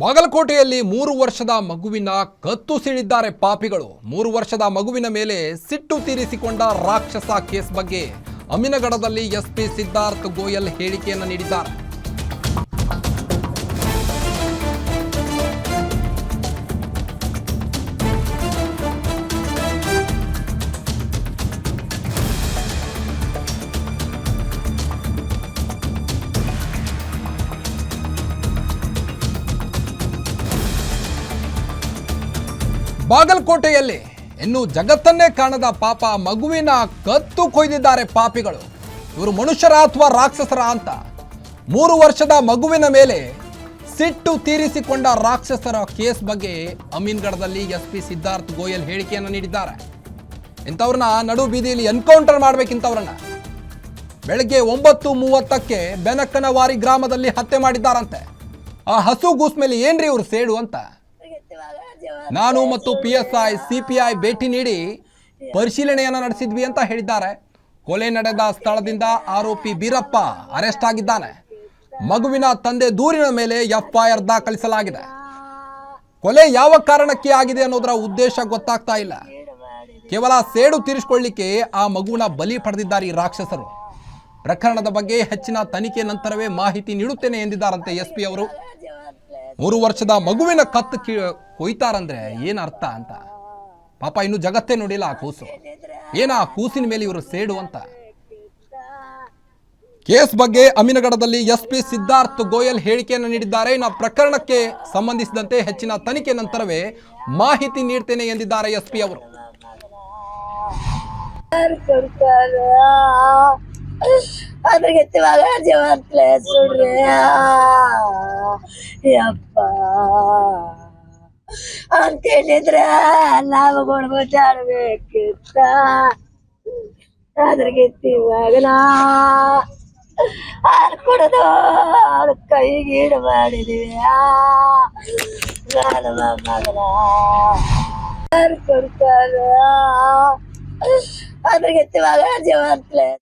ಬಾಗಲಕೋಟೆಯಲ್ಲಿ ಮೂರು ವರ್ಷದ ಮಗುವಿನ ಕತ್ತು ಸಿಳಿದ್ದಾರೆ ಪಾಪಿಗಳು. ಮೂರು ವರ್ಷದ ಮಗುವಿನ ಮೇಲೆ ಸಿಟ್ಟು ತೀರಿಸಿಕೊಂಡ ರಾಕ್ಷಸ ಕೇಸ್ ಬಗ್ಗೆ ಅಮಿನಗಡದಲ್ಲಿ ಎಸ್ಪಿ ಸಿದ್ಧಾರ್ಥ್ ಗೋಯಲ್ ಹೇಳಿಕೆಯನ್ನು ನೀಡಿದ್ದಾರೆ. ಬಾಗಲಕೋಟೆಯಲ್ಲಿ ಇನ್ನು ಜಗತ್ತನ್ನೇ ಕಾಣದ ಪಾಪ ಮಗುವಿನ ಕತ್ತು ಕೊಯ್ದಿದ್ದಾರೆ ಪಾಪಿಗಳು. ಇವರು ಮನುಷ್ಯರ ಅಥವಾ ರಾಕ್ಷಸರ ಅಂತ. ಮೂರು ವರ್ಷದ ಮಗುವಿನ ಮೇಲೆ ಸಿಟ್ಟು ತೀರಿಸಿಕೊಂಡ ರಾಕ್ಷಸರ ಕೇಸ್ ಬಗ್ಗೆ ಅಮೀನ್ಗಢದಲ್ಲಿ ಎಸ್ ಪಿ ಸಿದ್ಧಾರ್ಥ್ ಗೋಯಲ್ ಹೇಳಿಕೆಯನ್ನು ನೀಡಿದ್ದಾರೆ. ಇಂಥವ್ರನ್ನ ನಡು ಬೀದಿಯಲ್ಲಿ ಎನ್ಕೌಂಟರ್ ಮಾಡ್ಬೇಕಿಂತವ್ರನ್ನ ಬೆಳಗ್ಗೆ ಒಂಬತ್ತು ಮೂವತ್ತಕ್ಕೆ ಬೆನಕ್ಕನವಾರಿ ಗ್ರಾಮದಲ್ಲಿ ಹತ್ಯೆ ಮಾಡಿದ್ದಾರಂತೆ. ಆ ಹಸು ಗೂಸ್ ಮೇಲೆ ಏನ್ರಿ ಇವರು ಸೇಡು ಅಂತ? ನಾನು ಮತ್ತು ಪಿ ಎಸ್ ಐ ಸಿ ಭೇಟಿ ನೀಡಿ ಪರಿಶೀಲನೆಯನ್ನು ನಡೆಸಿದ್ವಿ ಅಂತ ಹೇಳಿದ್ದಾರೆ. ಕೊಲೆ ನಡೆದ ಸ್ಥಳದಿಂದ ಆರೋಪಿ ಬೀರಪ್ಪ ಅರೆಸ್ಟ್ ಆಗಿದ್ದಾನೆ. ಮಗುವಿನ ತಂದೆ ದೂರಿನ ಮೇಲೆ ಎಫ್ಐಆರ್ ದಾಖಲಿಸಲಾಗಿದೆ. ಕೊಲೆ ಯಾವ ಕಾರಣಕ್ಕೆ ಆಗಿದೆ ಅನ್ನೋದರ ಉದ್ದೇಶ ಗೊತ್ತಾಗ್ತಾ ಇಲ್ಲ. ಕೇವಲ ಸೇಡು ತೀರಿಸಿಕೊಳ್ಳಿಕ್ಕೆ ಆ ಮಗುವಿನ ಬಲಿ ಪಡೆದಿದ್ದಾರೆ ಈ ರಾಕ್ಷಸರು. ಪ್ರಕರಣದ ಬಗ್ಗೆ ಹೆಚ್ಚಿನ ತನಿಖೆ ನಂತರವೇ ಮಾಹಿತಿ ನೀಡುತ್ತೇನೆ ಎಂದಿದ್ದಾರಂತೆ ಎಸ್ ಪಿ ಅವರು. ಮೂರು ವರ್ಷದ ಮಗುವಿನ ಕತ್ತು ಕೀ, ಕೊಯ್ತಾರಂದ್ರೆ ಏನ್ ಅರ್ಥ ಅಂತ? ಪಾಪ ಇನ್ನು ಜಗತ್ತೇ ನೋಡಿಲ್ಲ ಆ ಕೂಸು. ಏನ ಆ ಕೂಸಿನ ಮೇಲೆ ಇವರು ಸೇಡು ಅಂತ? ಕೇಸ್ ಬಗ್ಗೆ ಅಮೀನಗಢದಲ್ಲಿ ಎಸ್ ಪಿ ಸಿದ್ಧಾರ್ಥ್ ಗೋಯಲ್ ಹೇಳಿಕೆಯನ್ನು ನೀಡಿದ್ದಾರೆ. ಇನ್ನು ಪ್ರಕರಣಕ್ಕೆ ಸಂಬಂಧಿಸಿದಂತೆ ಹೆಚ್ಚಿನ ತನಿಖೆ ನಂತರವೇ ಮಾಹಿತಿ ನೀಡ್ತೇನೆ ಎಂದಿದ್ದಾರೆ ಎಸ್ ಪಿ ಅವರು. ಯಾರು ಯಪ್ಪ ಅಂತ ಹೇಳಿದ್ರೆ ನಾವು ಕೊಡ್ಬಿಟ್ಟಾಡ್ಬೇಕಿತ್ತ ಅದ್ರಿಗೆ ಇವಾಗ ಹಾಲು ಕುಡಿದು ಅವ್ರ ಕೈಗೆ ಈಡು ಮಾಡಿದೀವಿ ನಾನು ಮಗನ ಯಾರು ಕೊಡ್ತಾರ ಅದ್ರಿಗೆ ಇವಾಗ ಜೀವನ್ ಪ್ಲೇಸ್